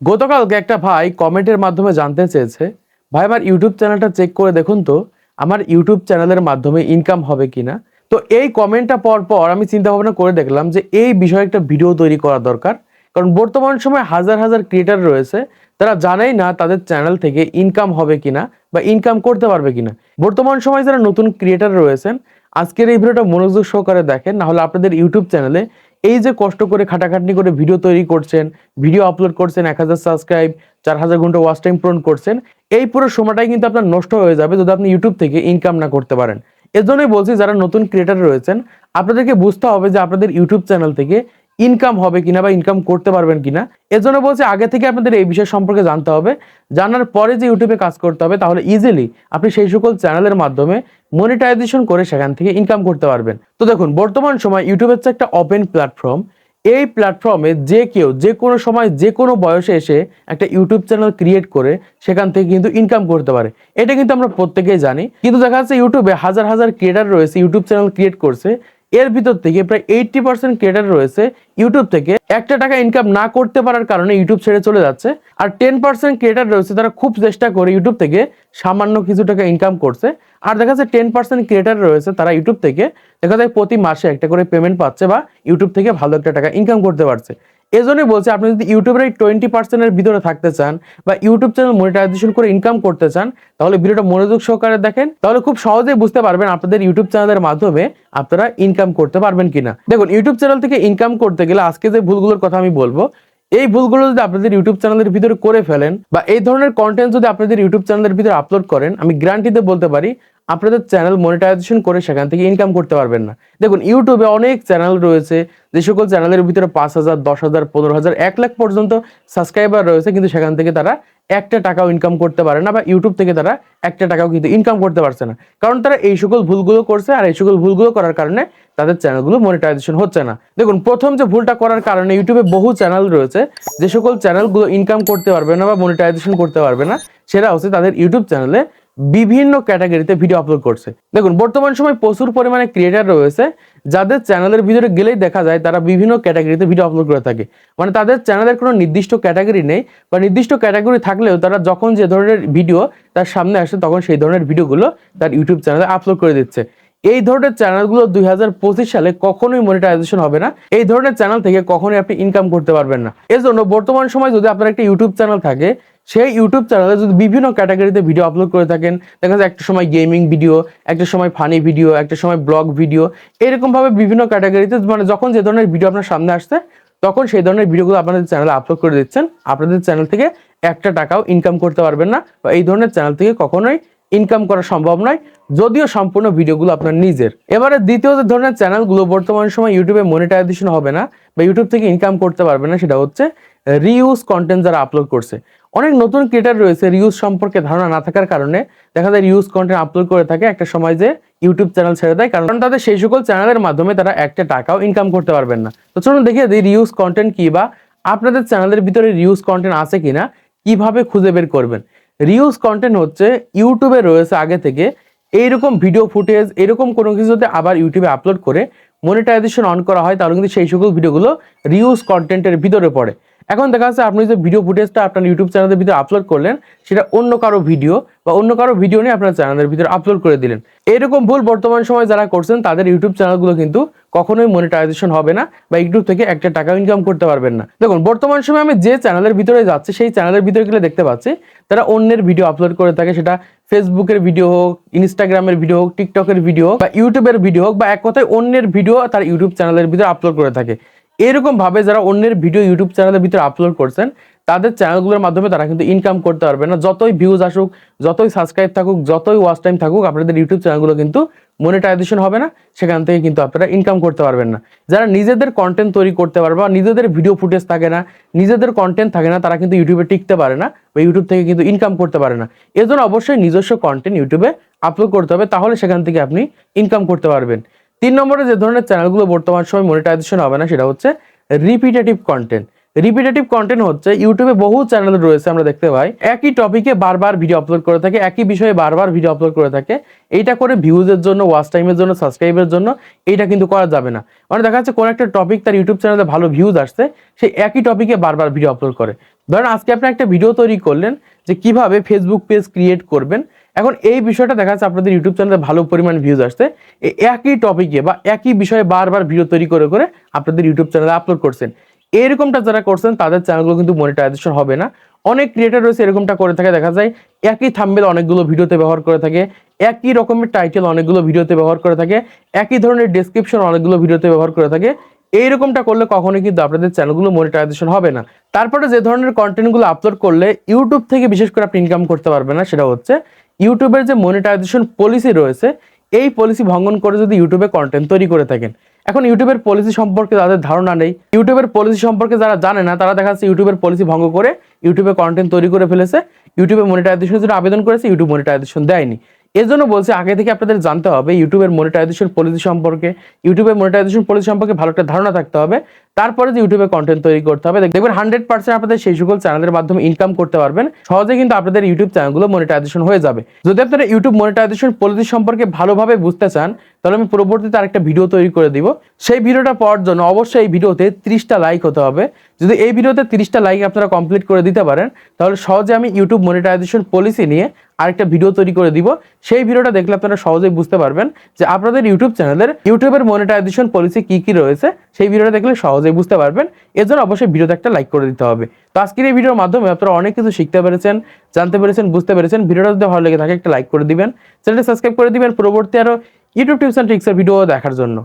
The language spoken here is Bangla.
গতকালকে একটা ভাই কমেন্টের মাধ্যমে জানতে চেয়েছে, ভাই, আমার ইউটিউব চ্যানেলটা চেক করে দেখুন তো, আমার ইউটিউব চ্যানেলের মাধ্যমে ইনকাম হবে কিনা? তো এই কমেন্টটা পর পর আমি চিন্তা ভাবনা করে দেখলাম যে এই বিষয়ে একটা ভিডিও তৈরি করা দরকার, কারণ বর্তমান সময় হাজার হাজার ক্রিয়েটার রয়েছে, তারা জানেই না তাদের চ্যানেল থেকে ইনকাম হবে কিনা বা ইনকাম করতে পারবে কিনা। বর্তমান সময় যারা নতুন ক্রিয়েটার রয়েছেন, আজকের এই ভিডিওটা মনোযোগ সহকারে দেখেন না হলে আপনাদের ইউটিউব চ্যানেলে এই যে কষ্ট করে খাটাখাটনি করে ভিডিও তৈরি করছেন ভিডিও আপলোড করছেন, এক হাজার সাবস্ক্রাইব চার হাজার ঘণ্টা ওয়াচ টাইম পূরণ করছেন, এই পুরো সময়টাই কিন্তু আপনার নষ্ট হয়ে যাবে যদি আপনি ইউটিউব থেকে ইনকাম না করতে পারেন। এর জন্যই বলছি, যারা নতুন ক্রিয়েটার রয়েছেন, আপনাদেরকে বুঝতে হবে যে আপনাদের ইউটিউব চ্যানেল থেকে ইনকাম হবে কিনা বা ইনকাম করতে পারবেন কিনা এর জন্য বলছি আগে থেকে আপনাদের এই বিষয় সম্পর্কে জানতে হবে। জানার পরে যে ইউটিউবে কাজ করতে হবে, তাহলে ইজিলি আপনি সেই সকল চ্যানেলের মাধ্যমে মনিটাইজেশন করে সেখান থেকে ইনকাম করতে পারবেন। তো দেখুন, বর্তমান সময় ইউটিউব হচ্ছে একটা ওপেন প্ল্যাটফর্ম এই প্ল্যাটফর্মে যে কেউ, যে কোনো সময়, যে কোনো বয়সে এসে একটা ইউটিউব চ্যানেল ক্রিয়েট করে সেখান থেকে কিন্তু ইনকাম করতে পারে। এটা কিন্তু আমরা প্রত্যেকেই জানি। কিন্তু দেখা যাচ্ছে ইউটিউবে হাজার হাজার ক্রিয়েটার রয়েছে ইউটিউব চ্যানেল ক্রিয়েট করছে। এর ভিতর থেকে প্রায় এইটটি পার্সেন্ট ক্রিয়েটার রয়েছে ইউটিউব থেকে। একটা টাকা ইনকাম না করতে পারার কারণে ইউটিউব ছেড়ে চলে যাচ্ছে। আর টেন পার্সেন্ট ক্রিয়েটার রয়েছে, তারা খুব চেষ্টা করে ইউটিউব থেকে সামান্য কিছু টাকা ইনকাম করছে। আর দেখা যাচ্ছে টেন পার্সেন্ট ক্রিয়েটার রয়েছে, তারা ইউটিউব থেকে। দেখা যায় প্রতি মাসে একটা করে পেমেন্ট পাচ্ছে বা ইউটিউব থেকে ভালো একটা টাকা ইনকাম করতে পারছে। এজন্যই বলছি, আপনি যদি ইউটিউবের এই টোয়েন্টি পার্সেন্টের ভিতরে থাকতে চান বা ইউটিউব চ্যানেল মনিটাইজেশন করে ইনকাম করতে চান, তাহলে ভিডিওটা মনোযোগ সহকারে দেখেন। তাহলে খুব সহজেই বুঝতে পারবেন আপনাদের ইউটিউব চ্যানেলের মাধ্যমে আপনারা ইনকাম করতে পারবেন কিনা। দেখুন, ইউটিউব চ্যানেল থেকে ইনকাম করতে গেলে আজকে যে ভুলগুলোর কথা আমি বলব, এই ভুলগুলো যদি আপনাদের ইউটিউব চ্যানেলের ভিতরে করে ফেলেন বা এই ধরনের কন্টেন্ট যদি আপনাদের ইউটিউব চ্যানেলের ভিতরে আপলোড করেন, আমি গ্যারান্টিতে বলতে পারি আপনাদের চ্যানেল মনিটাইজেশন করে সেখান থেকে ইনকাম করতে পারবেন না। দেখুন ইউটিউবে অনেক চ্যানেল রয়েছে, যে সকল চ্যানেলের ভিতরে পাঁচ হাজার, দশ হাজার, পনেরো হাজার, এক লাখ পর্যন্ত সাবস্ক্রাইবার রয়েছে, কিন্তু সেখান থেকে তারা একটা টাকাও ইনকাম করতে পারে না বা ইউটিউব থেকে তারা একটা টাকাও কিন্তু ইনকাম করতে পারছে না। কারণ তারা এই সকল ভুলগুলো করছে আর এই সকল ভুলগুলো করার কারণে তাদের চ্যানেলগুলো মনিটাইজেশন হচ্ছে না। দেখুন, প্রথম যে ভুলটা করার কারণে ইউটিউবে বহু চ্যানেল রয়েছে, যে সকল চ্যানেলগুলো ইনকাম করতে পারবে না বা মনিটাইজেশন করতে পারবে না, সেটা হচ্ছে তাদের ইউটিউব চ্যানেলে বিভিন্ন ক্যাটাগরিতে ভিডিও আপলোড করছে। দেখুন, বর্তমান সময় প্রচুর পরিমাণে ক্রিয়েটার রয়েছে, যাদের চ্যানেলের ভিতরে গেলেই দেখা যায় তারা বিভিন্ন ক্যাটাগরিতে ভিডিও আপলোড করে থাকে। মানে তাদের চ্যানেলের কোনো নির্দিষ্ট ক্যাটাগরি নেই, বা নির্দিষ্ট ক্যাটাগরি থাকলেও তারা যখন যে ধরনের ভিডিও তার সামনে আসে, তখন সেই ধরনের ভিডিওগুলো তার ইউটিউব চ্যানেলে আপলোড করে দিচ্ছে। এই ধরনের চ্যানেলগুলো দুই হাজার পঁচিশ সালে কখনোই মনিটাইজেশন হবে না। এই ধরনের চ্যানেল থেকে কখনোই আপনি ইনকাম করতে পারবেন না। এজন্য বর্তমান সময় যদি আপনার একটা ইউটিউব চ্যানেল থাকে, সেই ইউটিউব চ্যানেলে যদি বিভিন্ন ক্যাটাগরিতে ভিডিও আপলোড করে থাকেন, দেখা যায় একটা সময় গেমিং ভিডিও একটা সময় ফানি ভিডিও একটা সময় ব্লগ ভিডিও এরকমভাবে বিভিন্ন ক্যাটাগরিতে মানে যখন যে ধরনের ভিডিও আপনার সামনে আসছে, তখন সেই ধরনের ভিডিওগুলো আপনাদের চ্যানেলে আপলোড করে দিচ্ছেন। আপনাদের চ্যানেল থেকে একটা টাকাও ইনকাম করতে পারবেন না বা এই ধরনের চ্যানেল থেকে কখনোই ইনকাম করা সম্ভব নয়, যদিও সম্পূর্ণ ভিডিওগুলো আপনার নিজের। এবারে দ্বিতীয় যে ধরনের চ্যানেলগুলো বর্তমান সময় ইউটিউবে মনিটাইজেশন হবে না বা ইউটিউব থেকে ইনকাম করতে পারবে না, সেটা হচ্ছে রিউজ কন্টেন্ট যারা আপলোড করছে। অনেক নতুন ক্রিয়েটার রয়েছে রিউজ সম্পর্কে ধারণা না থাকার কারণে দেখা যায় রিউজ কন্টেন্ট আপলোড করে থাকে একটা সময় যে ইউটিউব চ্যানেল ছেড়ে দেয়, কারণ তাদের সেই সকল চ্যানেলের মাধ্যমে তারা একটা টাকাও ইনকাম করতে পারবেন না। তো চলুন দেখিয়ে দিই রিউজ কন্টেন্ট কি বা আপনাদের চ্যানেলের ভিতরে রিউজ কন্টেন্ট আছে কিনা, কীভাবে খুঁজে বের করবেন। রিউজ কন্টেন্ট হচ্ছে ইউটিউবে রয়েছে আগে থেকে। এইরকম ভিডিও ফুটেজ এরকম কোনো কিছুতে আবার ইউটিউবে আপলোড করে মনিটাইজেশন অন করা হয়, তাহলে কিন্তু সেই সকল ভিডিওগুলো রিউজ কন্টেন্টের ভিতরে পড়ে। এখন দেখা যাচ্ছে আপনি যে ভিডিও ফুটেজটা আপনার ইউটিউব চ্যানেলের ভিতরে আপলোড করলেন, সেটা অন্য কারও ভিডিও বা অন্য কারও ভিডিও নিয়ে আপনার চ্যানেলের ভিতরে আপলোড করে দিলেন। এরকম ভুল বর্তমান সময় যারা করছেন, তাদের ইউটিউব চ্যানেলগুলো কিন্তু কখনোই মনিটাইজেশন হবে না বা ইউটিউব থেকে একটা টাকা ইনকাম করতে পারবেন না। দেখুন, বর্তমান সময় আমি যে চ্যানেলের ভিতরে যাচ্ছি, সেই চ্যানেলের ভিতরে গেলে দেখতে পাচ্ছি তারা অন্যের ভিডিও আপলোড করে থাকে। সেটা ফেসবুকের ভিডিও হোক ইনস্টাগ্রামের ভিডিও হোক টিকটকের ভিডিও হোক বা ইউটিউবের ভিডিও হোক বা এক কথায় অন্যের ভিডিও তার ইউটিউব চ্যানেলের ভিতরে আপলোড করে থাকে। এরকম ভাবে যারা অন্যের ভিডিও ইউটিউব চ্যানেলের ভিতরে আপলোড করছেন, তাদের চ্যানেলগুলোর মাধ্যমে তারা কিন্তু ইনকাম করতে পারবে না। যতই ভিউজ আসুক, যতই সাবস্ক্রাইব থাকুক, যতই ওয়াচ টাইম থাকুক, আপনাদের ইউটিউব চ্যানেলগুলো কিন্তু মনিটাইজেশন হবে না। সেখান থেকে কিন্তু আপনারা ইনকাম করতে পারবেন না। যারা নিজেদের কন্টেন্ট তৈরি করতে পারবে বা নিজেদের ভিডিও ফুটেজ থাকে না, নিজেদের কন্টেন্ট থাকে না, তারা কিন্তু ইউটিউবে টিকতে পারে না বা ইউটিউব থেকে কিন্তু ইনকাম করতে পারে না। এজন্য অবশ্যই নিজস্ব কন্টেন্ট ইউটিউবে আপলোড করতে হবে, তাহলে সেখান থেকে আপনি ইনকাম করতে পারবেন। তিন নম্বরে যে ধরনের চ্যানেলগুলো বর্তমান সময় মনিটাইজেশন হবে না, সেটা হচ্ছে রিপিটেটিভ কন্টেন্ট রিপিটেটিভ কন্টেন্ট হচ্ছে ইউটিউবে বহু চ্যানেল রয়েছে, আমরা দেখতে পাই। একই টপিকে বারবার ভিডিও আপলোড করে থাকে, একই বিষয়ে বারবার ভিডিও আপলোড করে থাকে। এইটা করে ভিউজের জন্য ওয়াচ টাইমের জন্য সাবস্ক্রাইবের জন্য, এইটা কিন্তু করা যাবে না। মানে দেখা যাচ্ছে কোন একটা টপিক তার ইউটিউব চ্যানেলে ভালো ভিউজ আসছে সেই একই টপিকে বারবার ভিডিও আপলোড করে। ধরেন আজকে আপনি একটা ভিডিও তৈরি করলেন যে কীভাবে ফেসবুক পেজ ক্রিয়েট করবেন এখন এই বিষয়টা দেখা যাচ্ছে আপনাদের ইউটিউব চ্যানেলে ভালো পরিমাণ ভিউজ আসছে। একই টপিকে বা একই বিষয়ে বারবার ভিডিও তৈরি করে করে আপনাদের ইউটিউব চ্যানেলে আপলোড করছেন। এরকমটা যারা করছেন, তাদের চ্যানেলগুলো কিন্তু মনিটাইজেশন হবে না। অনেক ক্রিয়েটার রয়েছে এরকমটা করে থাকে। দেখা যায় একই থাম্বেল অনেকগুলো ভিডিওতে ব্যবহার করে থাকে, একই রকমের টাইটেল অনেকগুলো ভিডিওতে ব্যবহার করে থাকে, একই ধরনের ডেসক্রিপশন অনেকগুলো ভিডিওতে ব্যবহার করে থাকে। এইরকমটা করলে কখনোই কিন্তু আপনাদের চ্যানেলগুলো মনিটাইজেশন হবে না। তারপরে যে ধরনের কন্টেন্টগুলো আপলোড করলে ইউটিউব থেকে বিশেষ করে আপনি ইনকাম করতে পারবেন না, সেটা হচ্ছে ইউটিউবের যে মনিটাইজেশন পলিসি রয়েছে, এই পলিসি ভঙ্গন করে যদি ইউটিউবে কন্টেন্ট তৈরি করে থাকেন। এখন ইউটিউবের পলিসি সম্পর্কে তাদের ধারণা নেই। ইউটিউবের পলিসি সম্পর্কে যারা জানে না, তারা দেখা যাচ্ছে ইউটিউবের পলিসি ভঙ্গ করে ইউটিউবে কন্টেন্ট তৈরি করে ফেলেছে। ইউটিউবে মনিটাইজেশনের জন্য আবেদন করেছে, ইউটিউব মনিটাইজেশন দেয়নি। এর জন্য বলছি, আগে থেকে আপনাদের জানতে হবে, ইউটিউবের মনিটাইজেশন পলিসি সম্পর্কে, ইউটিউবের মনিটাইজেশন পলিসি সম্পর্কে ভালো একটা ধারণা থাকতে হবে। তারপরে যে ইউটিউবে কন্টেন্ট তৈরি করতে হবে দেখবেন হান্ড্রেড পার্সেন্ট আপনাদের সেই সকল চ্যানেলের মাধ্যমে ইনকাম করতে পারবেন। সহজে কিন্তু আপনাদের ইউটিউব চ্যানেলগুলো মনিটাইজেশন হয়ে যাবে। যদি আপনারা ইউটিউব মনিটাইজেশন পলিসি সম্পর্কে ভালোভাবে বুঝতে চান, তাহলে আমি পরবর্তীতে আরেকটা ভিডিও তৈরি করে দিব। সেই ভিডিওটা পাওয়ার জন্য অবশ্যই এই ভিডিওতে ত্রিশটা লাইক হতে হবে। যদি এই ভিডিওতে তিরিশটা লাইক আপনারা কমপ্লিট করে দিতে পারেন, তাহলে সহজে আমি ইউটিউব মনিটাইজেশন পলিসি নিয়ে আরেকটা ভিডিও তৈরি করে দিব। সেই ভিডিওটা দেখলে আপনারা সহজেই বুঝতে পারবেন যে আপনাদের ইউটিউব চ্যানেলের ইউটিউবের মনিটাইজেশন পলিসি কি কি রয়েছে। সেই ভিডিওটা দেখলে সহজেই বুঝতে পারবেন। এর জন্য অবশ্যই ভিডিওতে একটা লাইক করে দিতে হবে। তো আজকের এই ভিডিওর মাধ্যমে আপনারা অনেক কিছু শিখতে পেরেছেন, জানতে পেরেছেন, বুঝতে পেরেছেন। ভিডিওটা যদি ভালো লেগে থাকে, একটা লাইক করে দিবেন। চ্যানেলটা সাবস্ক্রাইব করে দিবেন। পরবর্তী আরও ইউটিউব টিপস অ্যান্ড ট্রিক্সের ভিডিও দেখার জন্য।